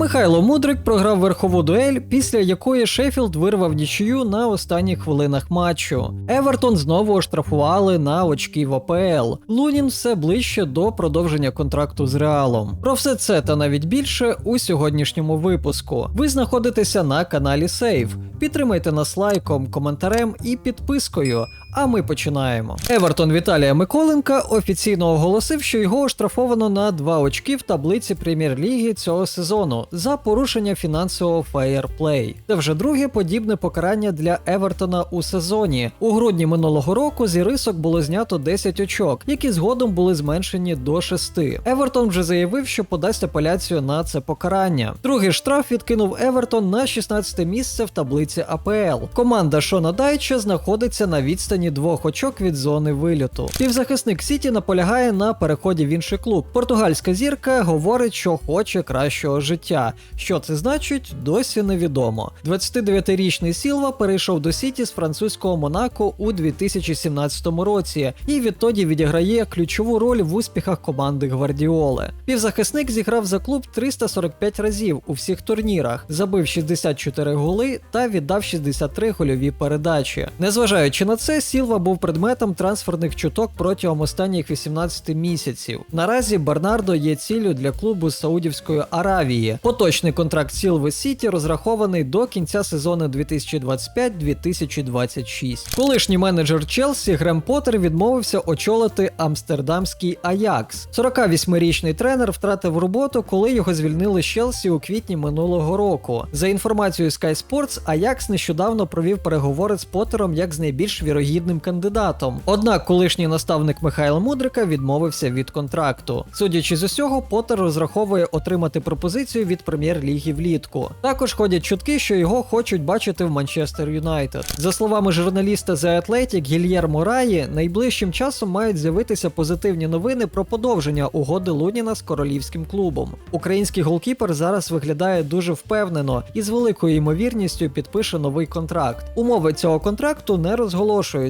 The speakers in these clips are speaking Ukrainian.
Михайло Мудрик програв верхову дуель, після якої Шеффілд вирвав нічию на останніх хвилинах матчу. Евертон знову оштрафували на очки в АПЛ. Лунін все ближче до продовження контракту з Реалом. Про все це та навіть більше у сьогоднішньому випуску. Ви знаходитеся на каналі Сейв. Підтримайте нас лайком, коментарем і підпискою. А ми починаємо. Евертон Віталія Миколенка офіційно оголосив, що його оштрафовано на 2 очки в таблиці прем'єр-ліги цього сезону за порушення фінансового феєрплей. Це вже друге подібне покарання для Евертона у сезоні. У грудні минулого року зі рисок було знято 10 очок, які згодом були зменшені до 6. Евертон вже заявив, що подасть апеляцію на це покарання. Другий штраф відкинув Евертон на 16 місце в таблиці АПЛ. Команда Шона Дайча знаходиться на відстані двох очок від зони вильоту. Півзахисник Сіті наполягає на переході в інший клуб. Португальська зірка говорить, що хоче кращого життя. Що це значить, досі невідомо. 29-річний Сілва перейшов до Сіті з французького Монако у 2017 році і відтоді відіграє ключову роль в успіхах команди Гвардіоли. Півзахисник зіграв за клуб 345 разів у всіх турнірах, забив 64 голи та віддав 63 гольові передачі. Незважаючи на це, Сілва був предметом трансферних чуток протягом останніх 18 місяців. Наразі Бернардо є ціллю для клубу Саудівської Аравії. Поточний контракт Сілви Сіті розрахований до кінця сезону 2025-2026. Колишній менеджер Челсі Грем Поттер відмовився очолити амстердамський Аякс. 48-річний тренер втратив роботу, коли його звільнили з Челсі у квітні минулого року. За інформацією Sky Sports, Аякс нещодавно провів переговори з Поттером як з найбільш вірогідним кандидатом. Однак колишній наставник Михайла Мудрика відмовився від контракту. Судячи з усього, Поттер розраховує отримати пропозицію від прем'єр-ліги влітку. Також ходять чутки, що його хочуть бачити в Манчестер Юнайтед. За словами журналіста The Athletic Гільєрмо Раї, найближчим часом мають з'явитися позитивні новини про подовження угоди Луніна з королівським клубом. Український голкіпер зараз виглядає дуже впевнено і з великою ймовірністю підпише новий контракт. Умови цього контракту не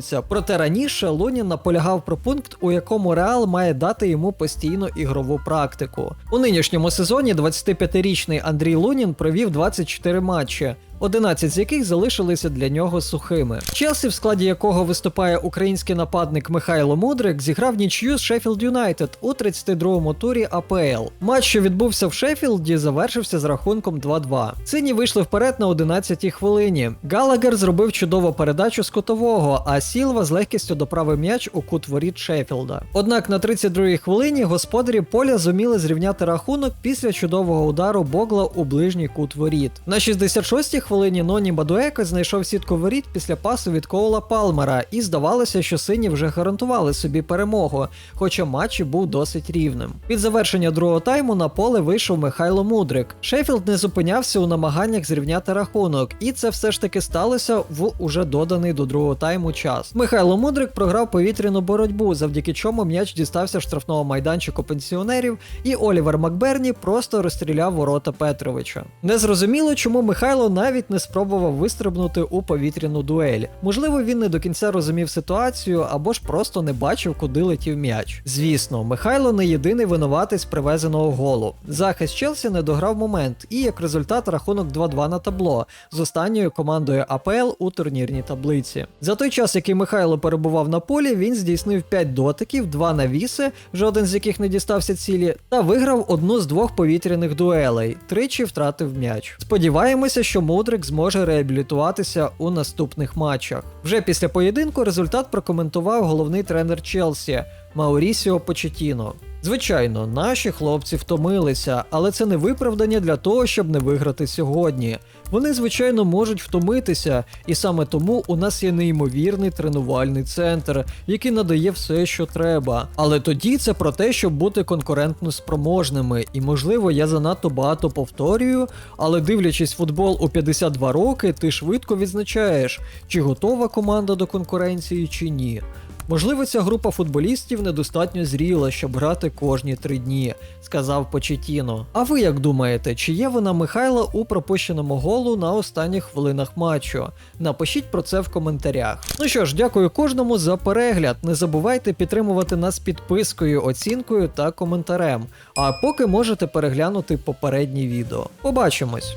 розголошуються. Проте раніше Лунін наполягав про пункт, у якому Реал має дати йому постійну ігрову практику. У нинішньому сезоні 25-річний Андрій Лунін провів 24 матчі. 11 з яких залишилися для нього сухими. Челсі, в складі якого виступає український нападник Михайло Мудрик, зіграв нічию з Шеффілд Юнайтед у 32-му турі АПЛ. Матч, що відбувся в Шеффілді, завершився з рахунком 2-2. Сині вийшли вперед на 11-й хвилині. Галагер зробив чудову передачу з кутового, а Сілва з легкістю доправив м'яч у кут воріт Шеффілда. Однак на 32-й хвилині господарі поля зуміли зрівняти рахунок після чудового удару Богла у ближній кут воріт. На 66-й хвилині Ноні Бадуека знайшов сітку воріт після пасу від Коула Палмера, і здавалося, що сині вже гарантували собі перемогу, хоча матч був досить рівним. Під завершення другого тайму на поле вийшов Михайло Мудрик. Шеффілд не зупинявся у намаганнях зрівняти рахунок, і це все ж таки сталося в уже доданий до другого тайму час. Михайло Мудрик програв повітряну боротьбу, завдяки чому м'яч дістався штрафного майданчику пенсіонерів, і Олівер Макберні просто розстріляв ворота Петровича. Незрозуміло, чому Михайло навіть не спробував вистрибнути у повітряну дуель. Можливо, він не до кінця розумів ситуацію або ж просто не бачив, куди летів м'яч. Звісно, Михайло не єдиний винуватець привезеного голу. Захист Челсі не дограв момент, і як результат рахунок 2-2 на табло з останньою командою АПЛ у турнірній таблиці. За той час, який Михайло перебував на полі, він здійснив 5 дотиків, 2 навіси, жоден з яких не дістався цілі, та виграв одну з двох повітряних дуелей, тричі втратив м'яч. Сподіваємося, що Мудрик зможе реабілітуватися у наступних матчах. Вже після поєдинку результат прокоментував головний тренер Челсі Маурісіо Почетіно. Звичайно, наші хлопці втомилися, але це не виправдання для того, щоб не виграти сьогодні. Вони, звичайно, можуть втомитися, і саме тому у нас є неймовірний тренувальний центр, який надає все, що треба. Але тоді це про те, щоб бути конкурентно спроможними. І можливо, я занадто багато повторюю, але дивлячись футбол у 52 роки, ти швидко відзначаєш, чи готова команда до конкуренції, чи ні. Можливо, ця група футболістів недостатньо зріла, щоб грати кожні три дні, сказав Почетіно. А ви як думаєте, чи є вина Михайла у пропущеному голу на останніх хвилинах матчу? Напишіть про це в коментарях. Ну що ж, дякую кожному за перегляд. Не забувайте підтримувати нас підпискою, оцінкою та коментарем. А поки можете переглянути попередні відео. Побачимось!